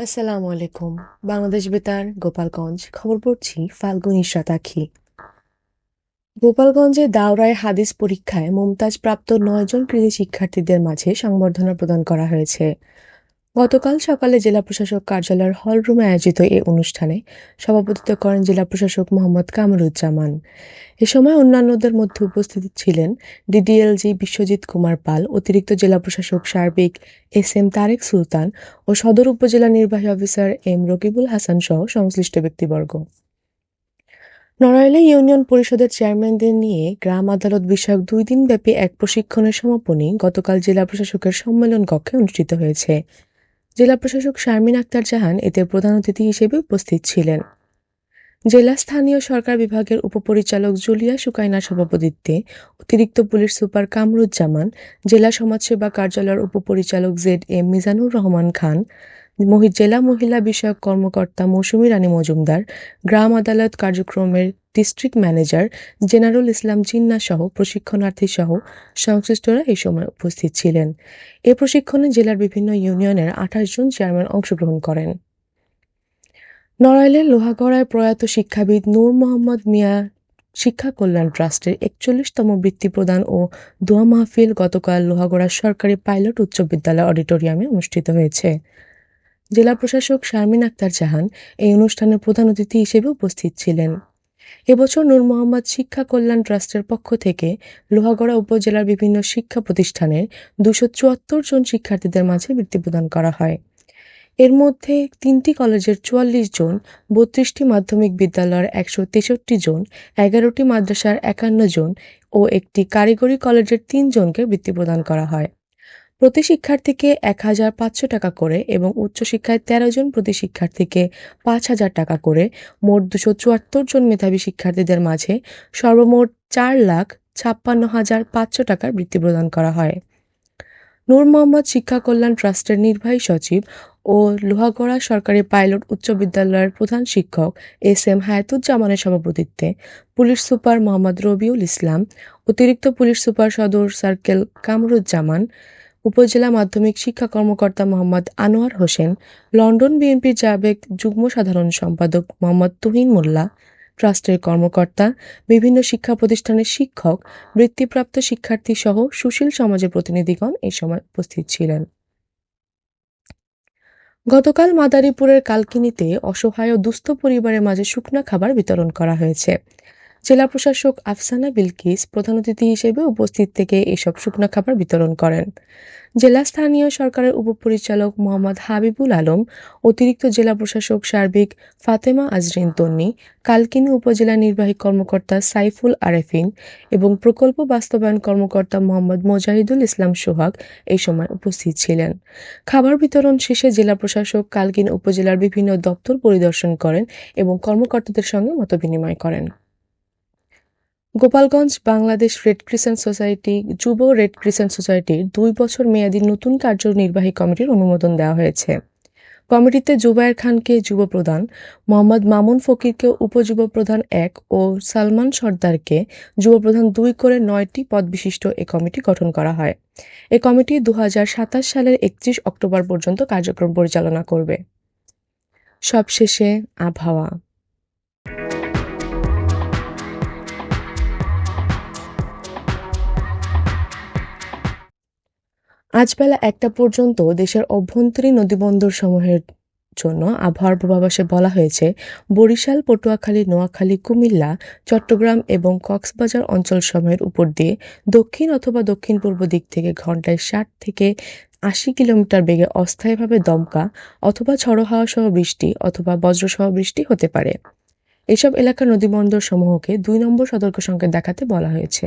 আসসালামু আলাইকুম। বাংলাদেশ বেতার, গোপালগঞ্জ। খবর পড়ছি ফাল্গুন শতাক্ষী। গোপালগঞ্জে দাওরায় হাদিস পরীক্ষায় মমতাজ প্রাপ্ত নয়জন কৃতি শিক্ষার্থীদের মাঝে সংবর্ধনা প্রদান করা হয়েছে। গতকাল সকালে জেলা প্রশাসক কার্যালয়ের হলরুমে আয়োজিত এ অনুষ্ঠানে সভাপতিত্ব করেন জেলা প্রশাসক মোহাম্মদ কামরুজ্জামান। এ সময় অন্যান্যদের মধ্যে উপস্থিত ছিলেন ডিডিএলজি বিশ্বজিৎ কুমার পাল, অতিরিক্ত জেলা প্রশাসক সার্বিক এস এম তারেক সুলতান ও সদর উপজেলা নির্বাহী অফিসার এম রকিবুল হাসান সহ সংশ্লিষ্ট ব্যক্তিবর্গ। নড়াইলে ইউনিয়ন পরিষদের চেয়ারম্যানদের নিয়ে গ্রাম আদালত বিষয়ক দুই দিনব্যাপী এক প্রশিক্ষণের সমাপনী গতকাল জেলা প্রশাসকের সম্মেলন কক্ষে অনুষ্ঠিত হয়েছে। জেলা প্রশাসক শারমিন আক্তার জাহান এতে প্রধান অতিথি হিসেবে উপস্থিত ছিলেন। জেলা স্থানীয় সরকার বিভাগের উপপরিচালক জুলিয়া সুকাইনার সভাপতিত্বে অতিরিক্ত পুলিশ সুপার কামরুজ্জামান, জেলা সমাজসেবা কার্যালয়ের উপপরিচালক জেড এম মিজানুর রহমান খান জেলা মহিলা বিষয়ক কর্মকর্তা মৌসুমী রানী মজুমদার, গ্রাম আদালত কার্যক্রমের ডিস্ট্রিক্ট ম্যানেজার জেনারুল ইসলাম জিন্না সহ প্রশিক্ষণার্থী সহ সংশ্লিষ্টরা এই সময় উপস্থিত ছিলেন। এ প্রশিক্ষণে জেলার বিভিন্ন ইউনিয়নের আঠাশ জন চেয়ারম্যান অংশগ্রহণ করেন। নড়াইলের লোহাগড়ায় প্রয়াত শিক্ষাবিদ নূর মোহাম্মদ মিয়া শিক্ষা কল্যাণ ট্রাস্টের একচল্লিশতম বৃত্তি প্রদান ও দোয়া মাহফিল গতকাল লোহাগড়া সরকারি পাইলট উচ্চ বিদ্যালয় অডিটোরিয়ামে অনুষ্ঠিত হয়েছে। জেলা প্রশাসক শারমিন আক্তার জাহান এই অনুষ্ঠানে প্রধান অতিথি হিসেবে উপস্থিত ছিলেন। এবছর নূর মোহাম্মদ শিক্ষা কল্যাণ ট্রাস্টের পক্ষ থেকে লোহাগড়া উপজেলার বিভিন্ন শিক্ষা প্রতিষ্ঠানের দুশো চুয়াত্তর জন শিক্ষার্থীদের মাঝে বৃত্তি প্রদান করা হয়। এর মধ্যে তিনটি কলেজের চুয়াল্লিশ জন, বত্রিশটি মাধ্যমিক বিদ্যালয়ের একশো তেষট্টি জন, এগারোটি মাদ্রাসার একান্ন জন ও একটি কারিগরি কলেজের তিন জনকে বৃত্তি প্রদান করা হয়। প্রতি শিক্ষার্থীকে এক হাজার পাঁচশো টাকা করে এবং উচ্চশিক্ষায় তেরো জন প্রতি শিক্ষার্থীকে পাঁচ হাজার টাকা করে। মোট দুশো চুয়াত্তর জন মেধাবী শিক্ষার্থীদের মাঝে সর্বমোট চার লাখ ছাপ্পান্ন হাজার পাঁচশো টাকার বৃত্তি প্রদান করা হয়। নূর মোহাম্মদ শিক্ষা কল্যাণ ট্রাস্টের নির্বাহী সচিব ও লোহাগড়া সরকারি পাইলট উচ্চ বিদ্যালয়ের প্রধান শিক্ষক এস এম হায়াতুজ্জামানের সভাপতিত্বে পুলিশ সুপার মোহাম্মদ রবিউল ইসলাম, অতিরিক্ত পুলিশ সুপার সদর সার্কেল কামরুজ্জামান উপজেলা মাধ্যমিক শিক্ষা কর্মকর্তা মোহাম্মদ আনোয়ার হোসেন, লন্ডন বিএনপির জাবেক যুগ্ম সাধারণ সম্পাদক মোহাম্মদ তুহিন মোল্লা, ট্রাস্টের কর্মকর্তা, বিভিন্ন শিক্ষা প্রতিষ্ঠানের শিক্ষক, বৃত্তিপ্রাপ্ত শিক্ষার্থী সহ সুশীল সমাজের প্রতিনিধিগণ এই সময় উপস্থিত ছিলেন। গতকাল মাদারীপুরের কালকিনিতে অসহায় ও দুস্থ পরিবারের মাঝে শুকনা খাবার বিতরণ করা হয়েছে। জেলা প্রশাসক আফসানা বিলকিস প্রধান অতিথি হিসেবে উপস্থিত থেকে এসব শুকনো খাবার বিতরণ করেন। জেলা স্থানীয় সরকারের উপপরিচালক মোহাম্মদ হাবিবুল আলম, অতিরিক্ত জেলা প্রশাসক সার্বিক ফাতেমা আজরিন তন্নি, কালকিনি উপজেলা নির্বাহী কর্মকর্তা সাইফুল আরেফিন এবং প্রকল্প বাস্তবায়ন কর্মকর্তা মোহাম্মদ মোজাহিদুল ইসলাম সোহাগ এই সময় উপস্থিত ছিলেন। খাবার বিতরণ শেষে জেলা প্রশাসক কালকিন উপজেলার বিভিন্ন দপ্তর পরিদর্শন করেন এবং কর্মকর্তাদের সঙ্গে মতবিনিময় করেন। Gopalganj Bangladesh red crescent society যুব রেড ক্রিসেন্ট সোসাইটির দুই বছর মেয়াদী নতুন কার্যনির্বাহী কমিটির অনুমোদন দেওয়া হয়েছে। কমিটিতে জুবায়ের খানকে যুব প্রধান, মোহাম্মদ মামুন ফকিরকে উপযুব প্রধান এক ও সালমান সর্দারকে যুব প্রধান দুই করে নয়টি পদ বিশিষ্ট এ কমিটি গঠন করা হয়। এ কমিটি দু হাজার সাতাশ সালের একত্রিশ অক্টোবর পর্যন্ত কার্যক্রম পরিচালনা করবে। সবশেষে আবহাওয়া। আজ বেলা একটা পর্যন্ত দেশের অভ্যন্তরীণ নদীবন্দর সমূহের জন্য আবহাওয়ার পূর্বাভাসে বলা হয়েছে, বরিশাল, পটুয়াখালী, নোয়াখালী, কুমিল্লা, চট্টগ্রাম এবং কক্সবাজার অঞ্চলসমূহের উপর দিয়ে দক্ষিণ অথবা দক্ষিণ পূর্ব দিক থেকে ঘন্টায় ষাট থেকে আশি কিলোমিটার বেগে অস্থায়ীভাবে দমকা অথবা ঝড়ো হাওয়া সহ বৃষ্টি অথবা বজ্রসহ বৃষ্টি হতে পারে। এসব এলাকার নদীবন্দর সমূহকে দুই নম্বর সতর্ক সংকেত দেখাতে বলা হয়েছে।